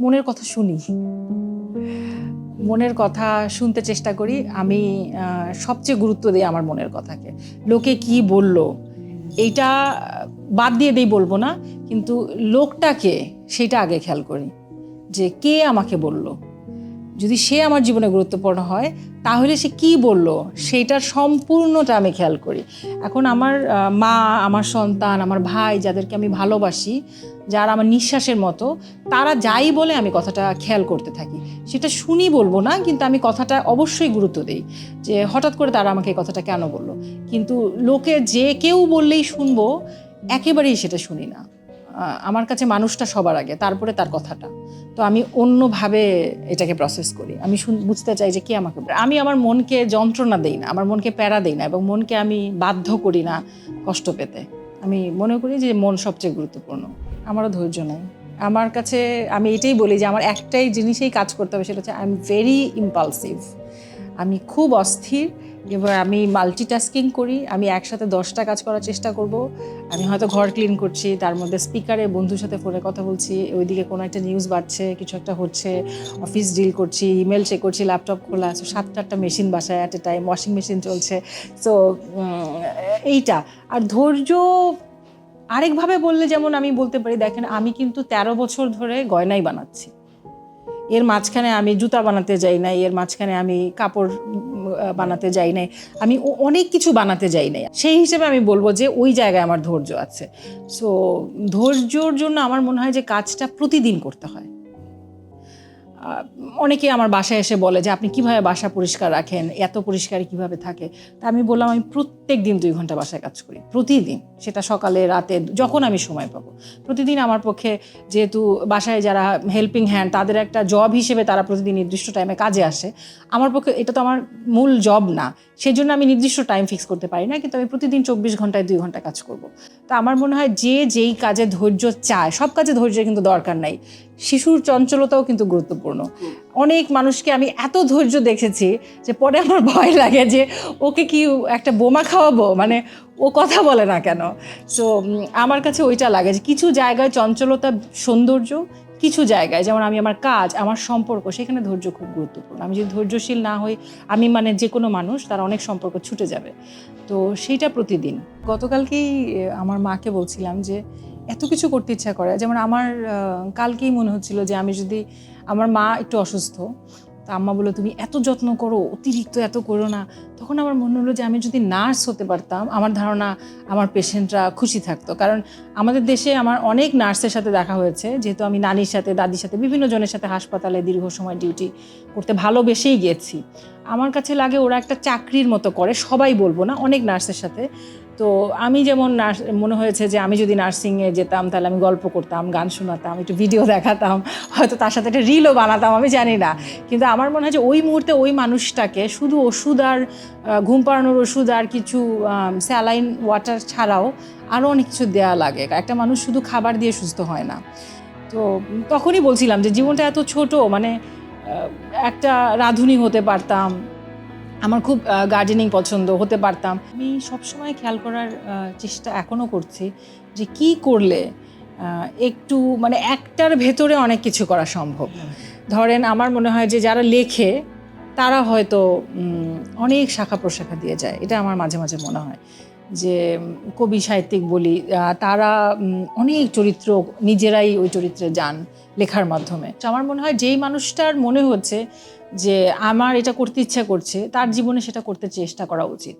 মনের কথা শুনি। মনের কথা শুনতে চেষ্টা করি। আমি সবচেয়ে গুরুত্ব দিই আমার মনের কথাকে। লোকে কি বলল, এইটা বাদ দিয়ে দিই বলব না, কিন্তু লোকটাকে সেটা আগে খেয়াল করি যে কে আমাকে বলল। যদি সে আমার জীবনে গুরুত্বপূর্ণ হয়, তাহলে সে কি বলল সেইটার সম্পূর্ণটা আমি খেয়াল করি। এখন আমার মা, আমার সন্তান, আমার ভাই, যাদেরকে আমি ভালোবাসি যারা আমার নিঃশ্বাসের মতো, তারা যাই বলে আমি কথাটা খেয়াল করতে থাকি। সেটা শুনি বলব না, কিন্তু আমি কথাটা অবশ্যই গুরুত্ব দিই যে হঠাৎ করে তারা আমাকে এই কথাটা কেন বলল? কিন্তু লোকে যে কেউ বললেই শুনব, একেবারেই সেটা শুনি না। আমার কাছে মানুষটা সবার আগে, তারপরে তার কথাটা। তো আমি অন্যভাবে এটাকে প্রসেস করি। আমি বুঝতে চাই যে কে আমাকে আমি আমার মনকে যন্ত্রণা দেই না, আমার মনকে প্যারা দেই না এবং মনকে আমি বাধ্য করি না কষ্ট পেতে। আমি মনে করি যে মন সবচেয়ে গুরুত্বপূর্ণ। আমারও ধৈর্য নাই। আমার কাছে আমি এটাই বলি যে আমার একটাই জিনিসেই কাজ করতে হবে, সেটা হচ্ছে আই এম ভেরি ইম্পালসিভ আমি খুব অস্থির, এবার আমি মাল্টিটাস্কিং করি, আমি একসাথে দশটা কাজ করার চেষ্টা করব। আমি হয়তো ঘর ক্লিন করছি, তার মধ্যে স্পিকারে বন্ধুর সাথে ফোনে কথা বলছি, ওইদিকে কোনো একটা নিউজ বাড়ছে, কিছু একটা হচ্ছে অফিস ডিল করছি ইমেল চেক করছি ল্যাপটপ খোলা সো সাতটা আটটা মেশিন বাসায় at a time washing machine চলছে। সো এইটা। আর ধৈর্য আরেকভাবে বললে যেমন আমি বলতে পারি, দেখেন আমি কিন্তু তেরো বছর ধরে গয়নাই বানাচ্ছি। এর মাঝখানে আমি জুতা বানাতে যাই নাই, এর মাঝখানে আমি কাপড় বানাতে যাই নাই, আমি অনেক কিছু বানাতে যাই নাই। সেই হিসেবে আমি বলব যে ওই জায়গায় আমার ধৈর্য আছে। সো ধৈর্যর জন্য আমার মনে হয় যে কাজটা প্রতিদিন করতে হয়। অনেকে আমার বাসায় এসে বলে যে, আপনি কীভাবে বাসা পরিষ্কার রাখেন? এত পরিষ্কার কীভাবে থাকে? তা আমি বললাম, আমি প্রত্যেক দিন দুই ঘণ্টা বাসায় কাজ করি, প্রতিদিন। সেটা সকালে, রাতে, যখন আমি সময় পাবো। প্রতিদিন আমার পক্ষে যেহেতু বাসায় যারা হেল্পিং হ্যান্ড তাদের একটা জব হিসেবে তারা প্রতিদিন নির্দিষ্ট টাইমে কাজে আসে। আমার পক্ষে এটা তো আমার মূল জব না। সেই জন্য আমি নির্দিষ্ট টাইম ফিক্স করতে পারি না, কিন্তু আমি প্রতিদিন চব্বিশ ঘন্টায় দুই ঘণ্টা কাজ করব। তা আমার মনে হয় যে যেই কাজে ধৈর্য চায়, সব কাজে ধৈর্যের কিন্তু দরকার নাই। শিশুর চঞ্চলতাও কিন্তু গুরুত্বপূর্ণ। অনেক মানুষকে আমি এত ধৈর্য দেখেছি যে পরে আমার ভয় লাগে যে ওকে কি একটা বোমা খাওয়াবো? মানে ও কথা বলে না কেন? সো আমার কাছে ওইটা লাগে যে কিছু জায়গায় চঞ্চলতা সৌন্দর্য, কিছু জায়গায় যেমন আমি আমার কাজ, আমার সম্পর্ক, সেখানে ধৈর্য খুব গুরুত্বপূর্ণ। আমি যদি ধৈর্যশীল না হই, আমি মানে যে কোনো মানুষ, তার অনেক সম্পর্ক ছুটে যাবে। তো সেইটা প্রতিদিন। গতকালকেই আমার মাকে বলছিলাম যে এত কিছু করতে ইচ্ছা করে। যেমন আমার কালকেই মনে হচ্ছিল যে আমি যদি, আমার মা একটু অসুস্থ, তা আম্মা বলে তুমি এত যত্ন করো, অতিরিক্ত এত করো না। তখন আমার মনে হলো যে আমি যদি নার্স হতে পারতাম, আমার ধারণা আমার পেশেন্টরা খুশি থাকতো। কারণ আমাদের দেশে আমার অনেক নার্সের সাথে দেখা হয়েছে, যেহেতু আমি নানির সাথে, দাদির সাথে, বিভিন্ন জনের সাথে হাসপাতালে দীর্ঘ সময় ডিউটি করতে ভালোবেসেই গেছি। আমার কাছে লাগে ওরা একটা চাকরির মতো করে, সবাই বলব না, অনেক নার্সের সাথে। তো আমি যেমন মনে হয়েছে যে আমি যদি নার্সিংয়ে যেতাম, তাহলে আমি গল্প করতাম, গান শোনাতাম, একটু ভিডিও দেখাতাম, হয়তো তার সাথে একটা রিলও বানাতাম, আমি জানি না। কিন্তু আমার মনে হয় যে ওই মুহূর্তে ওই মানুষটাকে শুধু ওষুধ আর ঘুম পাড়ানোর ওষুধ আর কিছু স্যালাইন ওয়াটার ছাড়াও আরও অনেক কিছু দেওয়া লাগে। একটা মানুষ শুধু খাবার দিয়ে সুস্থ হয় না। তো তখনই বলছিলাম যে জীবনটা এত ছোট মানে একটা রাঁধুনি হতে পারতাম আমার খুব গার্ডেনিং পছন্দ, হতে পারতাম। আমি সবসময় খেয়াল করার চেষ্টা এখনও করছি যে কি করলে একটু মানে একটার ভেতরে অনেক কিছু করা সম্ভব। ধরেন আমার মনে হয় যে যারা লেখে, তারা হয়তো অনেক শাখা প্রশাখা দিয়ে যায়। এটা আমার মাঝে মাঝে মনে হয়। যে কবি সাহিত্যিক বলি তারা অনেক চরিত্র নিজেরাই ওই চরিত্রে যান লেখার মাধ্যমে। আমার মনে হয় যেই মানুষটার মনে হচ্ছে যে আমার এটা করতে ইচ্ছা করছে, তার জীবনে সেটা করতে চেষ্টা করা উচিত।